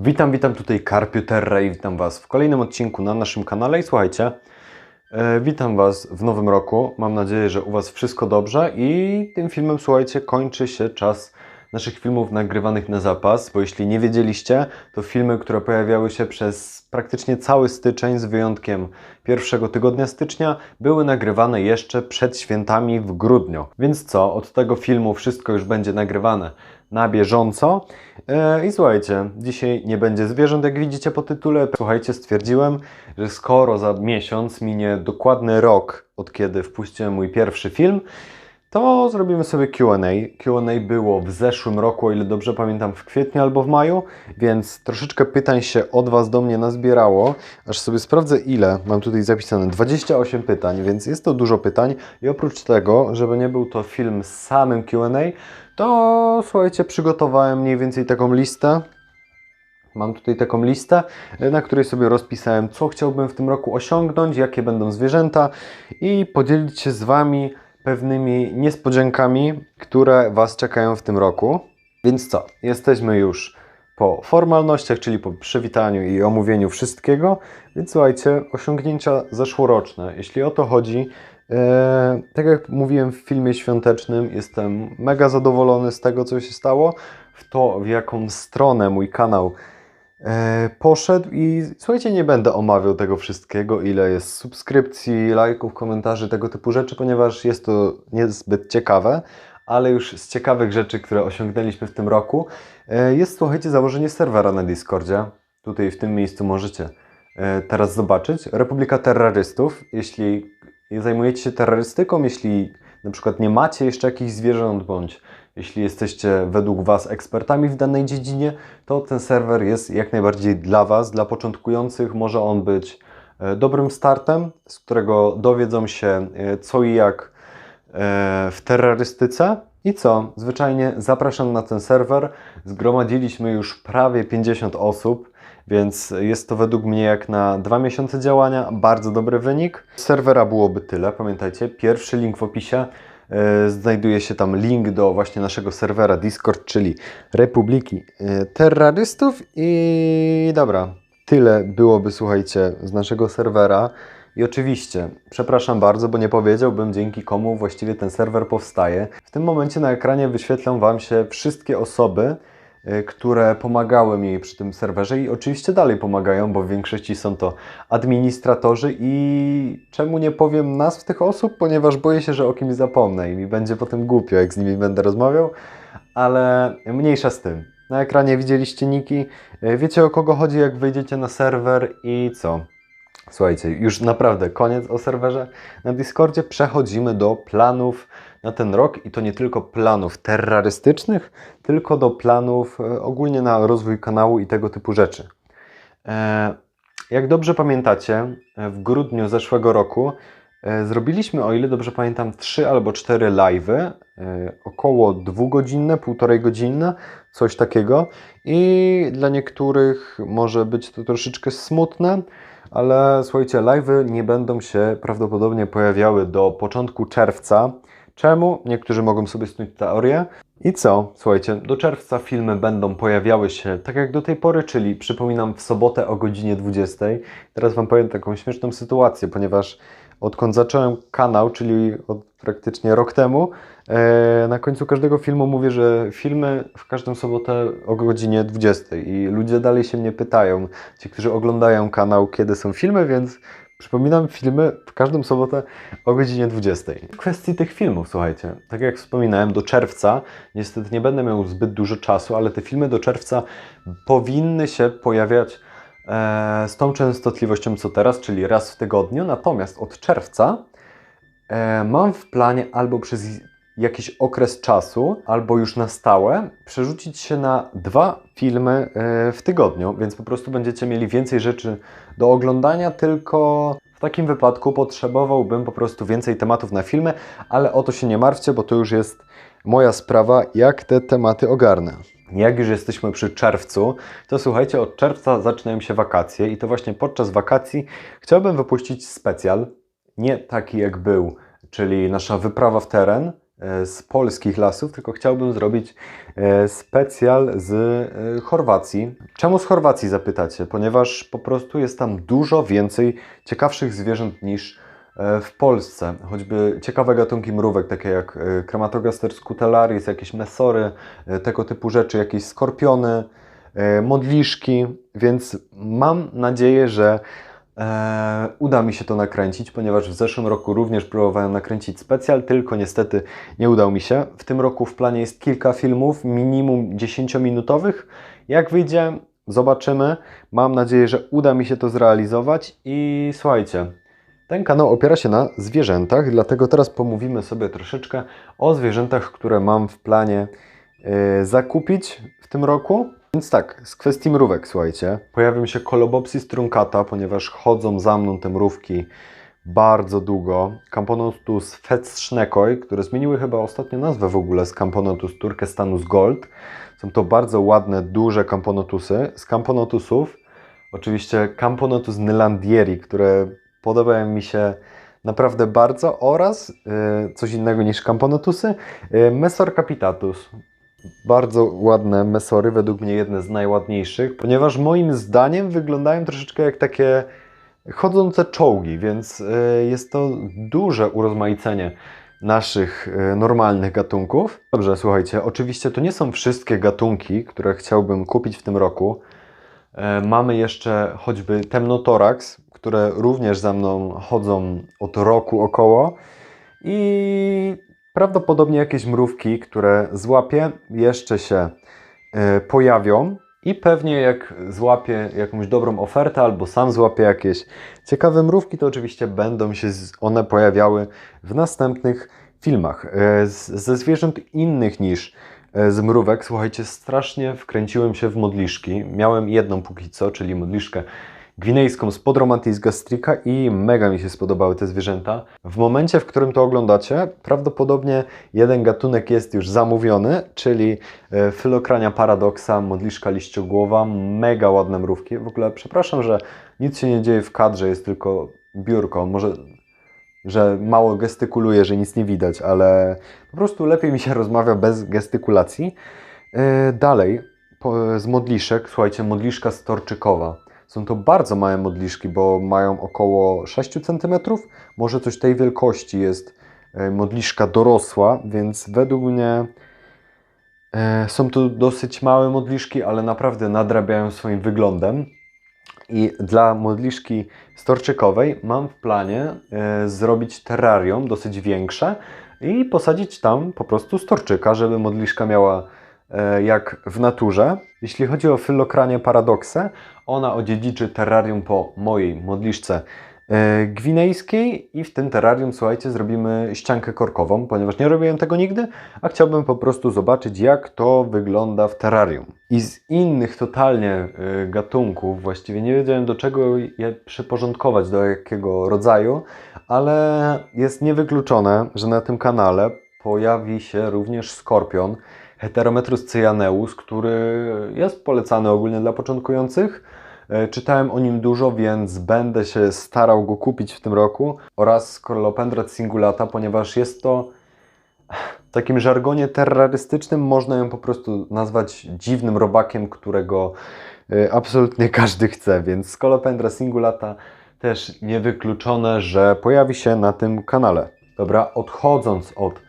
Witam, witam tutaj Karpiu Terra i witam Was w kolejnym odcinku na naszym kanale. I słuchajcie, e, witam Was w nowym roku, mam nadzieję, że u Was wszystko dobrze i tym filmem, słuchajcie, kończy się czas naszych filmów nagrywanych na zapas, bo jeśli nie wiedzieliście, to filmy, które pojawiały się przez praktycznie cały styczeń, z wyjątkiem pierwszego tygodnia stycznia, były nagrywane jeszcze przed świętami w grudniu. Więc co, od tego filmu wszystko już będzie nagrywane na bieżąco. E, I słuchajcie, dzisiaj nie będzie zwierząt, jak widzicie po tytule. Słuchajcie, stwierdziłem, że skoro za miesiąc minie dokładny rok, od kiedy wpuściłem mój pierwszy film, to zrobimy sobie QA. QA było w zeszłym roku, o ile dobrze pamiętam, w kwietniu albo w maju, więc troszeczkę pytań się od Was do mnie nazbierało. Aż sobie sprawdzę, ile mam tutaj zapisane. 28 pytań, więc jest to dużo pytań. I oprócz tego, żeby nie był to film z samym QA, to słuchajcie, przygotowałem mniej więcej taką listę. Mam tutaj taką listę, na której sobie rozpisałem, co chciałbym w tym roku osiągnąć, jakie będą zwierzęta i podzielić się z Wami pewnymi niespodziankami, które Was czekają w tym roku. Więc co? Jesteśmy już po formalnościach, czyli po przywitaniu i omówieniu wszystkiego. Więc słuchajcie, osiągnięcia zeszłoroczne. Jeśli o to chodzi, e, tak jak mówiłem w filmie świątecznym, jestem mega zadowolony z tego, co się stało, w to, w jaką stronę mój kanał poszedł i słuchajcie, nie będę omawiał tego wszystkiego, ile jest subskrypcji, lajków, komentarzy, tego typu rzeczy, ponieważ jest to niezbyt ciekawe, ale już z ciekawych rzeczy, które osiągnęliśmy w tym roku, e, jest słuchajcie, założenie serwera na Discordzie. Tutaj w tym miejscu możecie e, teraz zobaczyć. Republika Terrorystów, jeśli zajmujecie się terrorystyką, jeśli na przykład nie macie jeszcze jakichś zwierząt, bądź jeśli jesteście według Was ekspertami w danej dziedzinie, to ten serwer jest jak najbardziej dla Was, dla początkujących. Może on być e, dobrym startem, z którego dowiedzą się e, co i jak e, w terrorystyce. I co? Zwyczajnie zapraszam na ten serwer. Zgromadziliśmy już prawie 50 osób, więc jest to według mnie jak na dwa miesiące działania bardzo dobry wynik. Serwera byłoby tyle, pamiętajcie, pierwszy link w opisie. E, Znajduje się tam link do właśnie naszego serwera Discord, czyli Republiki e, Terrorystów. I dobra, tyle byłoby, słuchajcie, z naszego serwera. I oczywiście, przepraszam bardzo, bo nie powiedziałbym dzięki komu właściwie ten serwer powstaje. W tym momencie na ekranie wyświetlą Wam się wszystkie osoby, które pomagały mi przy tym serwerze i oczywiście dalej pomagają, bo w większości są to administratorzy i czemu nie powiem nazw tych osób, ponieważ boję się, że o kimś zapomnę i mi będzie potem głupio, jak z nimi będę rozmawiał, ale mniejsza z tym. Na ekranie widzieliście niki, y, wiecie o kogo chodzi, jak wejdziecie na serwer i co? Słuchajcie, już naprawdę koniec o serwerze na Discordzie. Przechodzimy do planów na ten rok i to nie tylko planów terrorystycznych, tylko do planów e, ogólnie na rozwój kanału i tego typu rzeczy. E, jak dobrze pamiętacie, e, w grudniu zeszłego roku zrobiliśmy, o ile dobrze pamiętam, 3 albo 4 live'y, około dwugodzinne, półtorej godzinne, coś takiego. I dla niektórych może być to troszeczkę smutne, ale słuchajcie, live'y nie będą się prawdopodobnie pojawiały do początku czerwca. Czemu? Niektórzy mogą sobie snuć teorię. I co? Słuchajcie, do czerwca filmy będą pojawiały się tak jak do tej pory, czyli przypominam w sobotę o godzinie 20. Teraz Wam powiem taką śmieszną sytuację, ponieważ odkąd zacząłem kanał, czyli od praktycznie rok temu, e, na końcu każdego filmu mówię, że filmy w każdą sobotę o godzinie 20 i ludzie dalej się mnie pytają, ci, którzy oglądają kanał, kiedy są filmy, więc przypominam filmy w każdą sobotę o godzinie 20. W kwestii tych filmów, słuchajcie, tak jak wspominałem, do czerwca niestety nie będę miał zbyt dużo czasu, ale te filmy do czerwca powinny się pojawiać e, z tą częstotliwością co teraz, czyli raz w tygodniu. Natomiast od czerwca e, mam w planie albo przez jakiś okres czasu, albo już na stałe, przerzucić się na dwa filmy e, w tygodniu, więc po prostu będziecie mieli więcej rzeczy do oglądania, tylko w takim wypadku potrzebowałbym po prostu więcej tematów na filmy, ale o to się nie martwcie, bo to już jest moja sprawa, jak te tematy ogarnę. Jak już jesteśmy przy czerwcu, to słuchajcie, od czerwca zaczynają się wakacje i to właśnie podczas wakacji chciałbym wypuścić specjal, nie taki jak był, czyli nasza wyprawa w teren, z polskich lasów, tylko chciałbym zrobić e, specjal z e, Chorwacji. Czemu z Chorwacji zapytacie? Ponieważ po prostu jest tam dużo więcej ciekawszych zwierząt niż e, w Polsce. Choćby ciekawe gatunki mrówek, takie jak e, Chromatogaster scutellaris, jakieś mesory, e, tego typu rzeczy, jakieś skorpiony, e, modliszki, więc mam nadzieję, że e, uda mi się to nakręcić, ponieważ w zeszłym roku również próbowałem nakręcić specjal, tylko niestety nie udało mi się. W tym roku w planie jest kilka filmów, minimum 10-minutowych. Jak wyjdzie, zobaczymy. Mam nadzieję, że uda mi się to zrealizować i słuchajcie, ten kanał opiera się na zwierzętach, dlatego teraz pomówimy sobie troszeczkę o zwierzętach, które mam w planie e, zakupić w tym roku. Więc tak, z kwestii mrówek, słuchajcie. Pojawił się Colobopsis truncata, ponieważ chodzą za mną te mrówki bardzo długo. Camponotus fetschnekoi, które zmieniły chyba ostatnio nazwę w ogóle z Camponotus turkestanus gold. Są to bardzo ładne, duże camponotusy. Z camponotusów oczywiście Camponotus nylandieri, które podobają mi się naprawdę bardzo oraz y, coś innego niż camponotusy, y, Mesor capitatus. Bardzo ładne mesory, według mnie jedne z najładniejszych, ponieważ moim zdaniem wyglądają troszeczkę jak takie chodzące czołgi, więc y, jest to duże urozmaicenie naszych y, normalnych gatunków. Dobrze, słuchajcie, oczywiście to nie są wszystkie gatunki, które chciałbym kupić w tym roku. E, Mamy jeszcze choćby Temnotorax, które również za mną chodzą od roku około i prawdopodobnie jakieś mrówki, które złapię, jeszcze się e, pojawią i pewnie jak złapię jakąś dobrą ofertę albo sam złapię jakieś ciekawe mrówki, to oczywiście będą się one pojawiały w następnych filmach. E, Ze zwierząt innych niż e, z mrówek, słuchajcie, strasznie wkręciłem się w modliszki. Miałem jedną póki co, czyli modliszkę gwinejską z Podromantis gastrica i mega mi się spodobały te zwierzęta. W momencie, w którym to oglądacie, prawdopodobnie jeden gatunek jest już zamówiony, czyli e, Phylocrania paradoxa, modliszka liściogłowa, mega ładne mrówki. W ogóle przepraszam, że nic się nie dzieje w kadrze, jest tylko biurko. Może że mało gestykuluje, że nic nie widać, ale po prostu lepiej mi się rozmawia bez gestykulacji. E, Dalej, po, z modliszek, słuchajcie, modliszka storczykowa. Są to bardzo małe modliszki, bo mają około 6 cm. Może coś tej wielkości jest e, modliszka dorosła, więc według mnie e, są to dosyć małe modliszki, ale naprawdę nadrabiają swoim wyglądem. I dla modliszki storczykowej mam w planie e, zrobić terrarium dosyć większe i posadzić tam po prostu storczyka, żeby modliszka miała jak w naturze. Jeśli chodzi o Phylocranię paradoksę, ona odziedziczy terrarium po mojej modliszce e, gwinejskiej i w tym terrarium, słuchajcie, zrobimy ściankę korkową, ponieważ nie robiłem tego nigdy, a chciałbym po prostu zobaczyć, jak to wygląda w terrarium. I z innych totalnie e, gatunków, właściwie nie wiedziałem do czego je przyporządkować, do jakiego rodzaju, ale jest niewykluczone, że na tym kanale pojawi się również skorpion Heterometrus cyaneus, który jest polecany ogólnie dla początkujących. E, Czytałem o nim dużo, więc będę się starał go kupić w tym roku oraz Scolopendra cingulata, ponieważ jest to w takim żargonie terrorystycznym można ją po prostu nazwać dziwnym robakiem, którego e, absolutnie każdy chce, więc Scolopendra cingulata też niewykluczone, że pojawi się na tym kanale. Dobra, odchodząc od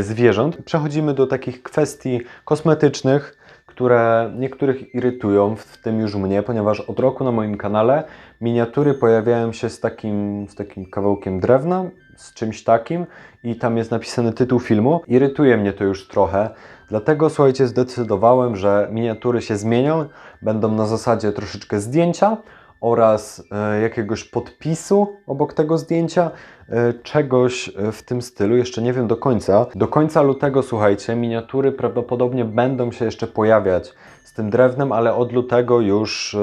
zwierząt, przechodzimy do takich kwestii kosmetycznych, które niektórych irytują, w tym już mnie, ponieważ od roku na moim kanale miniatury pojawiają się z takim, z takim kawałkiem drewna, z czymś takim i tam jest napisany tytuł filmu. Irytuje mnie to już trochę, dlatego słuchajcie, zdecydowałem, że miniatury się zmienią, będą na zasadzie troszeczkę zdjęcia oraz e, jakiegoś podpisu obok tego zdjęcia, e, czegoś e, w tym stylu, jeszcze nie wiem do końca. Do końca lutego, słuchajcie, miniatury prawdopodobnie będą się jeszcze pojawiać z tym drewnem, ale od lutego już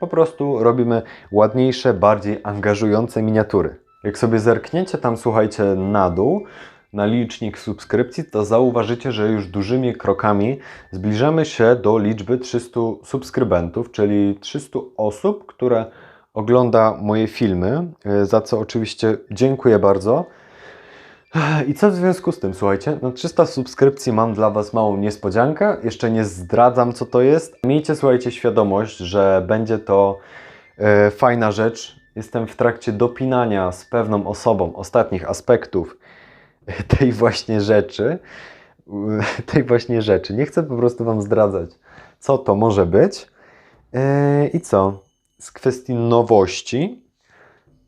po prostu robimy ładniejsze, bardziej angażujące miniatury. Jak sobie zerkniecie tam, słuchajcie, na dół, na licznik subskrypcji, to zauważycie, że już dużymi krokami zbliżamy się do liczby 300 subskrybentów, czyli 300 osób, które ogląda moje filmy, e, za co oczywiście dziękuję bardzo. I co w związku z tym, słuchajcie? No 300 subskrypcji mam dla Was małą niespodziankę. Jeszcze nie zdradzam, co to jest. Miejcie, słuchajcie, świadomość, że będzie to e, fajna rzecz. Jestem w trakcie dopinania z pewną osobą ostatnich aspektów tej właśnie rzeczy. Tej właśnie rzeczy. Nie chcę po prostu Wam zdradzać, co to może być. E, I co? Z kwestii nowości.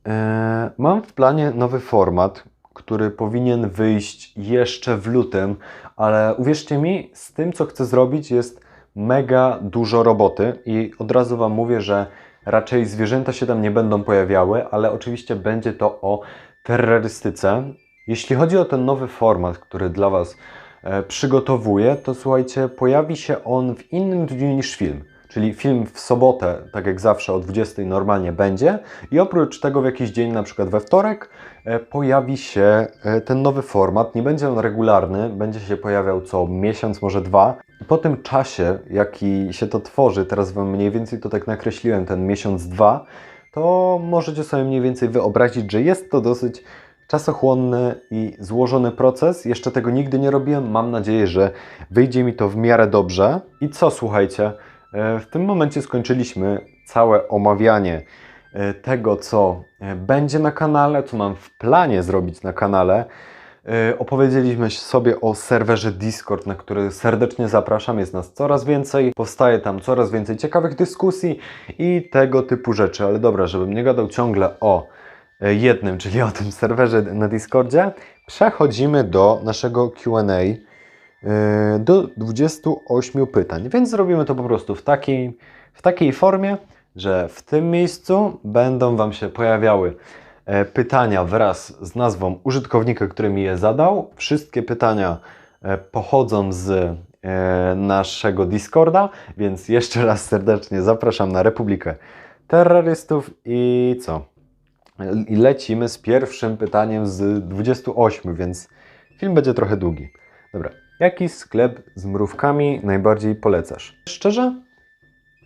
E, mam w planie nowy format, który powinien wyjść jeszcze w lutym, ale uwierzcie mi, z tym co chcę zrobić jest mega dużo roboty i od razu Wam mówię, że raczej zwierzęta się tam nie będą pojawiały, ale oczywiście będzie to o terrorystyce. Jeśli chodzi o ten nowy format, który dla Was e, przygotowuję, to słuchajcie, pojawi się on w innym dniu niż film. Czyli film w sobotę, tak jak zawsze o 20 normalnie będzie i oprócz tego w jakiś dzień, na przykład we wtorek, e, pojawi się e, ten nowy format. Nie będzie on regularny, będzie się pojawiał co miesiąc, może dwa. I po tym czasie, jaki się to tworzy, teraz Wam mniej więcej to tak nakreśliłem, ten miesiąc, dwa, to możecie sobie mniej więcej wyobrazić, że jest to dosyć czasochłonny i złożony proces. Jeszcze tego nigdy nie robiłem. Mam nadzieję, że wyjdzie mi to w miarę dobrze. I co, słuchajcie, e, w tym momencie skończyliśmy całe omawianie e, tego, co e, będzie na kanale, co mam w planie zrobić na kanale. Opowiedzieliśmy sobie o serwerze Discord, na który serdecznie zapraszam. Jest nas coraz więcej, powstaje tam coraz więcej ciekawych dyskusji i tego typu rzeczy. Ale dobra, żebym nie gadał ciągle o jednym, czyli o tym serwerze na Discordzie, przechodzimy do naszego QA do 28 pytań. Więc zrobimy to po prostu w takiej, w takiej formie, że w tym miejscu będą Wam się pojawiały e, pytania wraz z nazwą użytkownika, który mi je zadał. Wszystkie pytania e, pochodzą z e, naszego Discorda, więc jeszcze raz serdecznie zapraszam na Republikę Terrorystów i co? I lecimy z pierwszym pytaniem z 28, więc film będzie trochę długi. Dobra, jaki sklep z mrówkami najbardziej polecasz? Szczerze?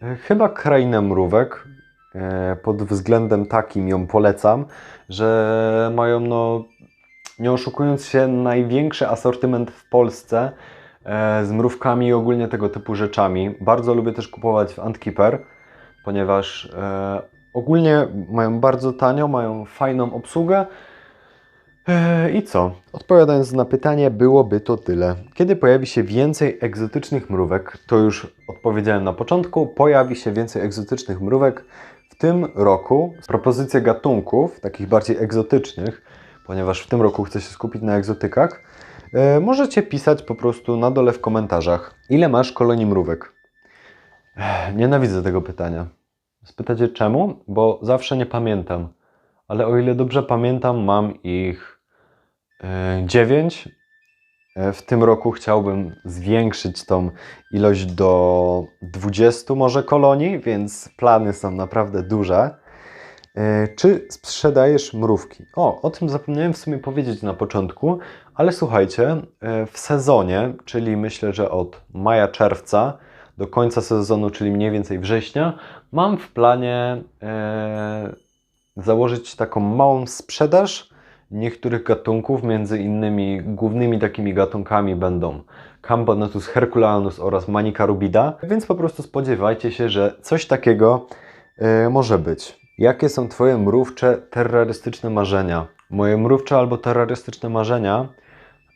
E, chyba krainę mrówek. E, pod względem takim ją polecam, że mają, no, nie oszukując się, największy asortyment w Polsce e, z mrówkami i ogólnie tego typu rzeczami. Bardzo lubię też kupować w Antkeeper, ponieważ Ogólnie mają bardzo tanio, mają fajną obsługę. Eee, I co? Odpowiadając na pytanie, byłoby to tyle. Kiedy pojawi się więcej egzotycznych mrówek, to już odpowiedziałem na początku, pojawi się więcej egzotycznych mrówek w tym roku. Propozycje gatunków, takich bardziej egzotycznych, ponieważ w tym roku chcę się skupić na egzotykach, e, możecie pisać po prostu na dole w komentarzach. Ile masz kolonii mrówek? Ech, nienawidzę tego pytania. Spytacie czemu? Bo zawsze nie pamiętam. Ale o ile dobrze pamiętam, mam ich e, dziewięć. E, w tym roku chciałbym zwiększyć tą ilość do 20 może kolonii, więc plany są naprawdę duże. E, czy sprzedajesz mrówki? O, o tym zapomniałem w sumie powiedzieć na początku, ale słuchajcie, w sezonie, czyli myślę, że od maja, czerwca, do końca sezonu, czyli mniej więcej września, mam w planie e, założyć taką małą sprzedaż niektórych gatunków, między innymi głównymi takimi gatunkami będą Camponotus herculanus oraz Manica rubida, więc po prostu spodziewajcie się, że coś takiego e, może być. Jakie są Twoje mrówcze terrorystyczne marzenia? Moje mrówcze albo terrorystyczne marzenia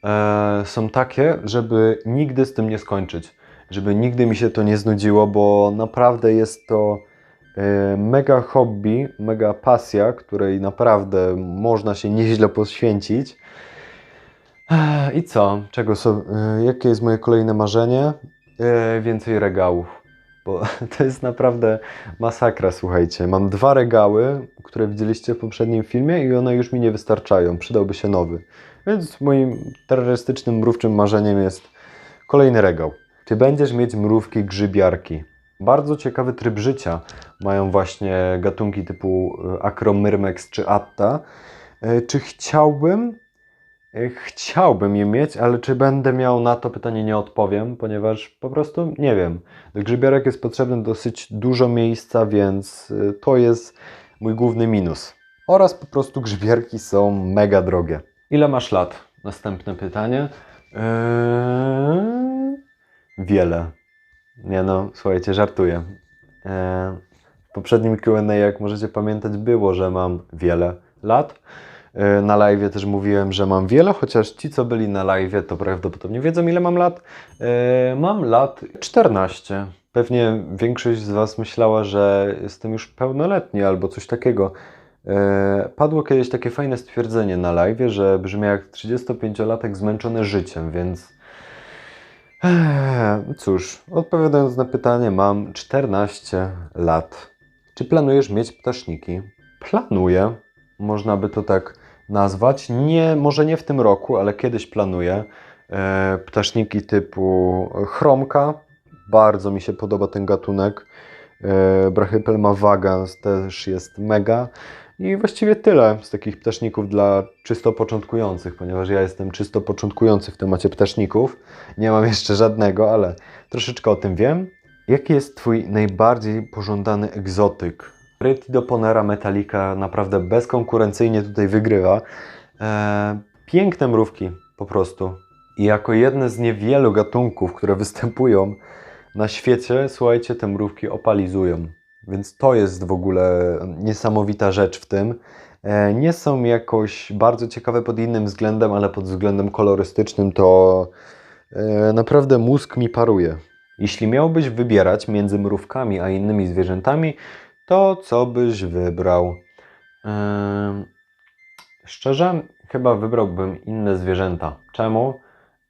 e, są takie, żeby nigdy z tym nie skończyć żeby nigdy mi się to nie znudziło, bo naprawdę jest to e, mega hobby, mega pasja, której naprawdę można się nieźle poświęcić. I co? Czego e, jakie jest moje kolejne marzenie? E, więcej regałów, bo to jest naprawdę masakra, słuchajcie. Mam dwa regały, które widzieliście w poprzednim filmie i one już mi nie wystarczają. Przydałby się nowy. Więc moim terrorystycznym, mrówczym marzeniem jest kolejny regał. Czy będziesz mieć mrówki grzybiarki? Bardzo ciekawy tryb życia mają właśnie gatunki typu e, Acromyrmex czy Atta. E, czy chciałbym? E, chciałbym je mieć, ale czy będę miał na to pytanie nie odpowiem, ponieważ po prostu nie wiem. Do grzybiarek jest potrzebne dosyć dużo miejsca, więc to jest mój główny minus. Oraz po prostu grzybiarki są mega drogie. Ile masz lat? Następne pytanie. Eee, wiele. Nie no, słuchajcie, żartuję. Eee, w poprzednim Q&A, jak możecie pamiętać, było, że mam wiele lat. Eee, Na live też mówiłem, że mam wiele, chociaż ci, co byli na live, to prawdopodobnie wiedzą, ile mam lat. Eee, Mam lat 14. Pewnie większość z Was myślała, że jestem już pełnoletni albo coś takiego. E, Padło kiedyś takie fajne stwierdzenie na live, że brzmi jak 35-latek zmęczony życiem, więc cóż, odpowiadając na pytanie, mam 14 lat. Czy planujesz mieć ptaszniki? Planuję, można by to tak nazwać. Nie, może nie w tym roku, ale kiedyś planuję. E, ptaszniki typu chromka, bardzo mi się podoba ten gatunek. E, Brachypelma vagans też jest mega. I właściwie tyle z takich ptaszników dla czysto początkujących, ponieważ ja jestem czysto początkujący w temacie ptaszników. Nie mam jeszcze żadnego, ale troszeczkę o tym wiem. Jaki jest Twój najbardziej pożądany egzotyk? Rytidoponera metallica naprawdę bezkonkurencyjnie tutaj wygrywa. Eee, piękne mrówki po prostu. I jako jedne z niewielu gatunków, które występują na świecie, słuchajcie, te mrówki opalizują. Więc to jest w ogóle niesamowita rzecz w tym. E, Nie są jakoś bardzo ciekawe pod innym względem, ale pod względem kolorystycznym to e, naprawdę mózg mi paruje. Jeśli miałbyś wybierać między mrówkami a innymi zwierzętami, to co byś wybrał? Em, Szczerze, chyba wybrałbym inne zwierzęta. Czemu?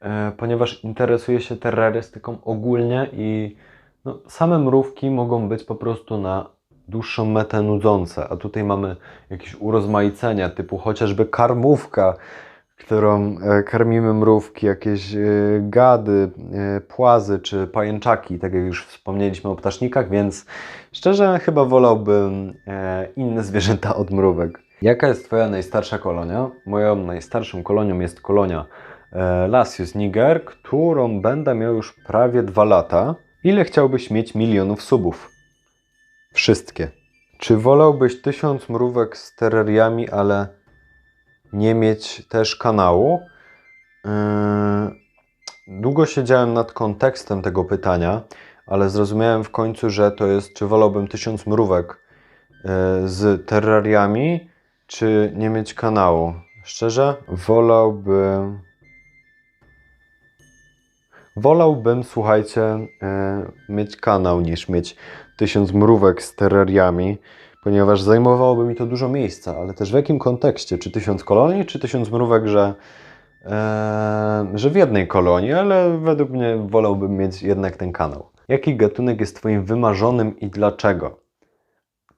E, Ponieważ interesuję się terrorystyką ogólnie i no, same mrówki mogą być po prostu na dłuższą metę nudzące, a tutaj mamy jakieś urozmaicenia typu chociażby karmówka, którą e, karmimy mrówki, jakieś e, gady, e, płazy czy pajęczaki, tak jak już wspomnieliśmy o ptasznikach, więc szczerze chyba wolałbym inne zwierzęta od mrówek. Jaka jest Twoja najstarsza kolonia? Moją najstarszą kolonią jest kolonia Lasius niger, którą będę miał już prawie dwa lata. Ile chciałbyś mieć milionów subów? Wszystkie. Czy wolałbyś tysiąc mrówek z terrariami, ale nie mieć też kanału? Yy, Długo siedziałem nad kontekstem tego pytania, ale zrozumiałem w końcu, że to jest, czy wolałbym tysiąc mrówek yy, z terrariami, czy nie mieć kanału. Szczerze, wolałbym. Wolałbym, słuchajcie, e, mieć kanał niż mieć tysiąc mrówek z terrariami, ponieważ zajmowałoby mi to dużo miejsca, ale też w jakim kontekście? Czy tysiąc kolonii, czy tysiąc mrówek, że, e, że w jednej kolonii, ale według mnie wolałbym mieć jednak ten kanał. Jaki gatunek jest Twoim wymarzonym i dlaczego?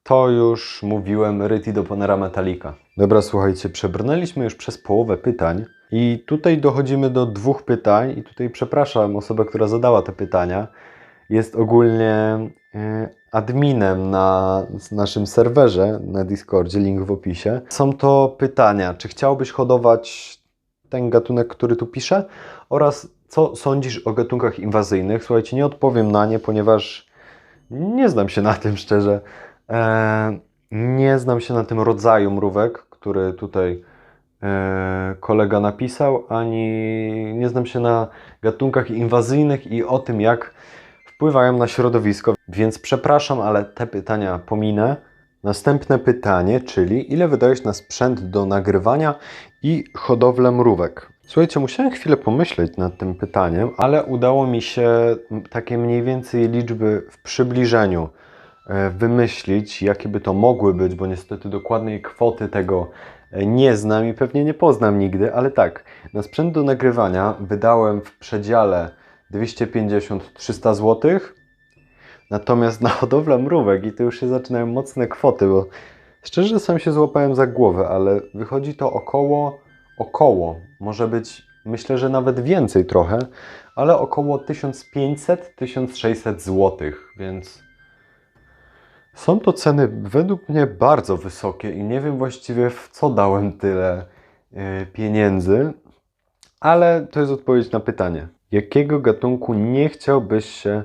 To już mówiłem Rytidoponera metallica. Dobra, słuchajcie, przebrnęliśmy już przez połowę pytań i tutaj dochodzimy do dwóch pytań i tutaj przepraszam osobę, która zadała te pytania. Jest ogólnie e, adminem na naszym serwerze na Discordzie, link w opisie. Są to pytania, czy chciałbyś hodować ten gatunek, który tu piszę oraz co sądzisz o gatunkach inwazyjnych? Słuchajcie, nie odpowiem na nie, ponieważ nie znam się na tym szczerze. E, nie znam się na tym rodzaju mrówek, który tutaj kolega napisał, ani nie znam się na gatunkach inwazyjnych i o tym, jak wpływają na środowisko. Więc przepraszam, ale te pytania pominę. Następne pytanie, czyli ile wydajesz na sprzęt do nagrywania i hodowlę mrówek? Słuchajcie, musiałem chwilę pomyśleć nad tym pytaniem, ale udało mi się takie mniej więcej liczby w przybliżeniu e, wymyślić, jakie by to mogły być, bo niestety dokładnej kwoty tego e, nie znam i pewnie nie poznam nigdy, ale tak, na sprzęt do nagrywania wydałem w przedziale 250-300 zł, natomiast na hodowlę mrówek, i to już się zaczynają mocne kwoty, bo szczerze sam się złapałem za głowę, ale wychodzi to około, około, może być, myślę, że nawet więcej trochę, ale około 1500-1600 zł, więc są to ceny według mnie bardzo wysokie i nie wiem właściwie w co dałem tyle e, pieniędzy, ale to jest odpowiedź na pytanie. Jakiego gatunku nie chciałbyś się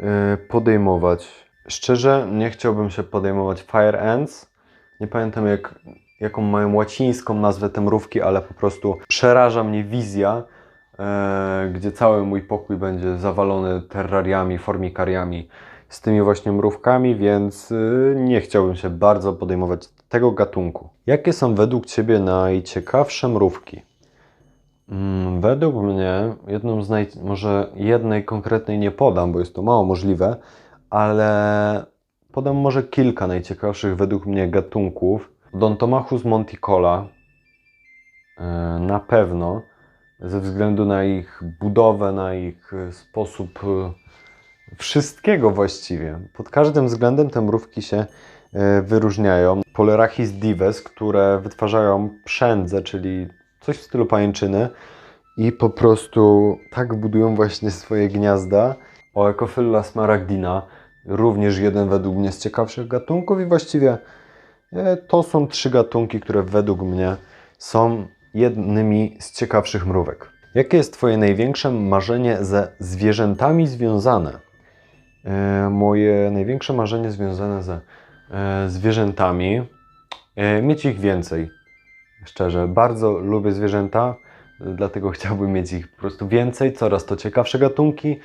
e, podejmować? Szczerze, nie chciałbym się podejmować Fire Ants. Nie pamiętam jak jaką mają łacińską nazwę te mrówki, ale po prostu przeraża mnie wizja, e, gdzie cały mój pokój będzie zawalony terrariami, formikariami z tymi właśnie mrówkami, więc y, nie chciałbym się bardzo podejmować tego gatunku. Jakie są według Ciebie najciekawsze mrówki? Mm, Według mnie jedną z naj... może jednej konkretnej nie podam, bo jest to mało możliwe, ale podam może kilka najciekawszych według mnie gatunków. Dontomachus monticola e, na pewno ze względu na ich budowę, na ich e, sposób wszystkiego właściwie. Pod każdym względem te mrówki się e, wyróżniają. Polerachis dives, które wytwarzają przędzę, czyli coś w stylu pajęczyny i po prostu tak budują właśnie swoje gniazda. Oecophylla smaragdina, również jeden według mnie z ciekawszych gatunków i właściwie e, to są trzy gatunki, które według mnie są jednymi z ciekawszych mrówek. Jakie jest Twoje największe marzenie ze zwierzętami związane? E, moje największe marzenie związane ze e, zwierzętami, e, mieć ich więcej. Szczerze, bardzo lubię zwierzęta, dlatego chciałbym mieć ich po prostu więcej, coraz to ciekawsze gatunki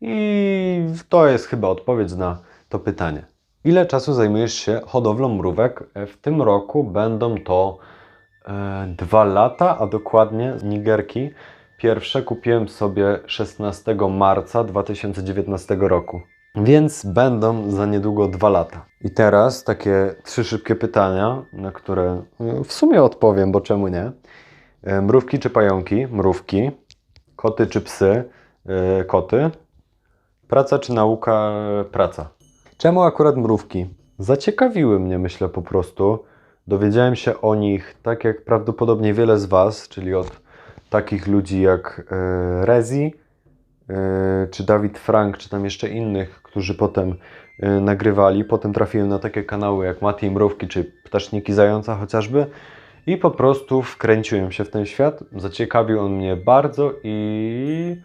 i to jest chyba odpowiedź na to pytanie. Ile czasu zajmujesz się hodowlą mrówek? W tym roku będą to dwa lata, a dokładnie nigerki. Pierwsze kupiłem sobie 16 marca 2019 roku. Więc będą za niedługo dwa lata. I teraz takie trzy szybkie pytania, na które e, w sumie odpowiem, bo czemu nie? E, Mrówki czy pająki? Mrówki. Koty czy psy? E, Koty. Praca czy nauka? Praca. Czemu akurat mrówki? Zaciekawiły mnie, myślę po prostu. Dowiedziałem się o nich, tak jak prawdopodobnie wiele z Was, czyli od takich ludzi jak e, Rezi, czy Dawid Frank, czy tam jeszcze innych, którzy potem e, nagrywali. Potem trafiłem na takie kanały jak Mati i Mrówki, czy Ptaszniki Zająca chociażby. I po prostu wkręciłem się w ten świat. Zaciekawił on mnie bardzo i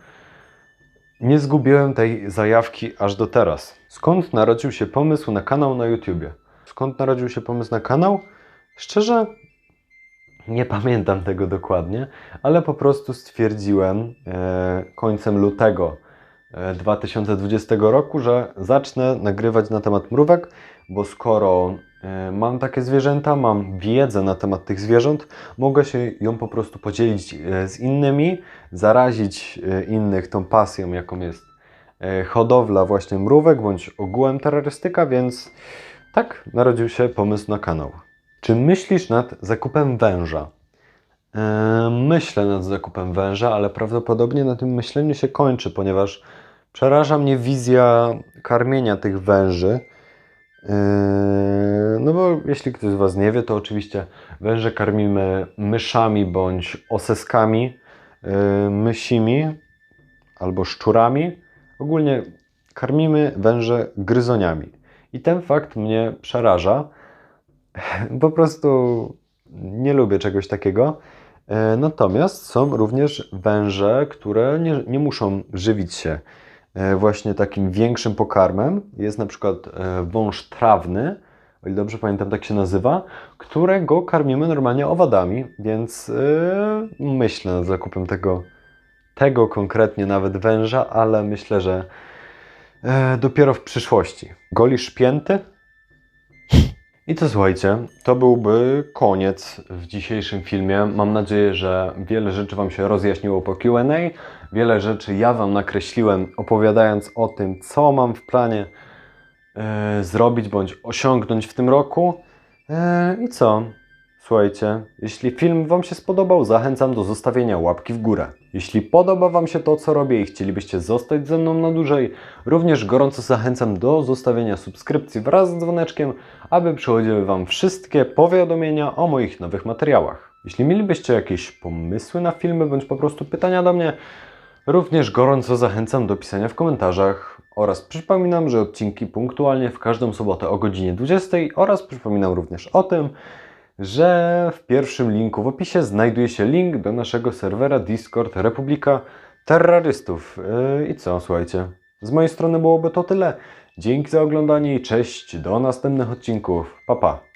nie zgubiłem tej zajawki aż do teraz. Skąd narodził się pomysł na kanał na YouTubie? Skąd narodził się pomysł na kanał? Szczerze, nie pamiętam tego dokładnie, ale po prostu stwierdziłem e, końcem lutego e, 2020 roku, że zacznę nagrywać na temat mrówek, bo skoro e, mam takie zwierzęta, mam wiedzę na temat tych zwierząt, mogę się ją po prostu podzielić e, z innymi, zarazić e, innych tą pasją, jaką jest e, hodowla właśnie mrówek, bądź ogółem terrorystyka, więc tak narodził się pomysł na kanał. Czy myślisz nad zakupem węża? E, Myślę nad zakupem węża, ale prawdopodobnie na tym myśleniu się kończy, ponieważ przeraża mnie wizja karmienia tych węży. E, No bo jeśli ktoś z Was nie wie, to oczywiście węże karmimy myszami bądź oseskami, e, mysimi albo szczurami. Ogólnie karmimy węże gryzoniami. I ten fakt mnie przeraża. Po prostu nie lubię czegoś takiego. E, Natomiast są również węże, które nie, nie muszą żywić się e, właśnie takim większym pokarmem. Jest na przykład e, wąż trawny, o ile dobrze pamiętam, tak się nazywa, którego karmimy normalnie owadami, więc e, myślę nad zakupem tego, tego konkretnie nawet węża, ale myślę, że e, dopiero w przyszłości. Golisz pięty? I to słuchajcie, to byłby koniec w dzisiejszym filmie. Mam nadzieję, że wiele rzeczy Wam się rozjaśniło po QA. Wiele rzeczy ja Wam nakreśliłem, opowiadając o tym, co mam w planie e, zrobić bądź osiągnąć w tym roku. E, I co? Słuchajcie, jeśli film Wam się spodobał, zachęcam do zostawienia łapki w górę. Jeśli podoba Wam się to, co robię i chcielibyście zostać ze mną na dłużej, również gorąco zachęcam do zostawienia subskrypcji wraz z dzwoneczkiem, aby przychodziły Wam wszystkie powiadomienia o moich nowych materiałach. Jeśli mielibyście jakieś pomysły na filmy bądź po prostu pytania do mnie, również gorąco zachęcam do pisania w komentarzach oraz przypominam, że odcinki punktualnie w każdą sobotę o godzinie 20 oraz przypominam również o tym, że w pierwszym linku w opisie znajduje się link do naszego serwera Discord Republika Terrorystów. Yy, I co, słuchajcie, z mojej strony byłoby to tyle. Dzięki za oglądanie i cześć, do następnych odcinków. Pa, pa.